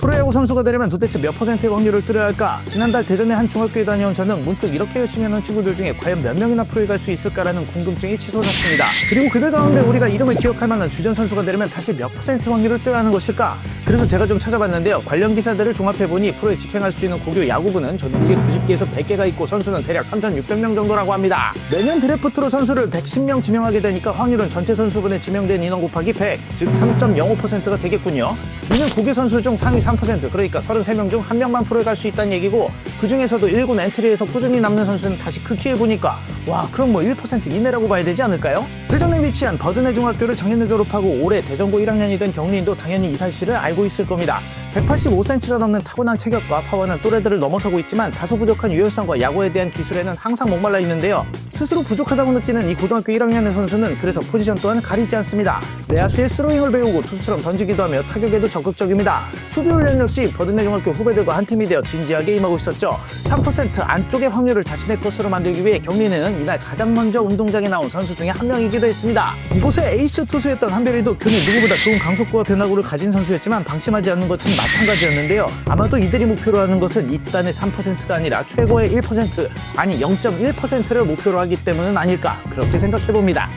프로야구 선수가 되려면 도대체 몇 퍼센트의 확률을 뚫어야 할까? 지난달 대전의 한 중학교에 다녀온 저는 문득 이렇게 열심히 하는 친구들 중에 과연 몇 명이나 프로에 갈 수 있을까라는 궁금증이 치솟았습니다. 그리고 그들 가운데 우리가 이름을 기억할 만한 주전 선수가 되려면 다시 몇 퍼센트 확률을 뚫어야 하는 것일까? 그래서 제가 좀 찾아봤는데요. 관련 기사들을 종합해보니 프로에 직행할 수 있는 고교 야구부는 전국에 90개에서 100개가 있고 선수는 대략 3,600명 정도라고 합니다. 매년 드래프트로 선수를 110명 지명하게 되니까 확률은 전체 선수분에 지명된 인원 곱하기 100, 즉 3.05%가 되겠군요. 이는 고교 선수 중 상위 3%, 그러니까 33명 중 한 명만 프로에 갈 수 있다는 얘기고 그 중에서도 1군 엔트리에서 꾸준히 남는 선수는 다시 크게 보니까 와 그럼 뭐 1% 이내라고 봐야 되지 않을까요? 대전에 위치한 버드네 중학교를 작년에 졸업하고 올해 대전고 1학년이 된 경리인도 당연히 이 사실을 알고 있을 겁니다. 185cm가 넘는 타고난 체격과 파워는 또래들을 넘어서고 있지만 다소 부족한 유연성과 야구에 대한 기술에는 항상 목말라 있는데요. 스스로 부족하다고 느끼는 이 고등학교 1학년의 선수는 그래서 포지션 또한 가리지 않습니다. 내야수의 스로잉을 배우고 투수처럼 던지기도 하며 타격에도 적극적입니다. 수비 훈련 역시 버드네 중학교 후배들과 한 팀이 되어 진지하게 임하고 있었죠. 3% 안쪽의 확률을 자신의 것으로 만들기 위해 경민이는 이날 가장 먼저 운동장에 나온 선수 중에 한 명이기도 했습니다. 이곳의 에이스 투수였던 한별이도 교내 누구보다 좋은 강속구와 변화구를 가진 선수였지만 방심하지 않는 것은 마찬가지였는데요. 아마도 이들이 목표로 하는 것은 입단의 3%가 아니라 최고의 1% 아니 0.1%를 목표로 하기 때문은 아닐까 그렇게 생각해 봅니다.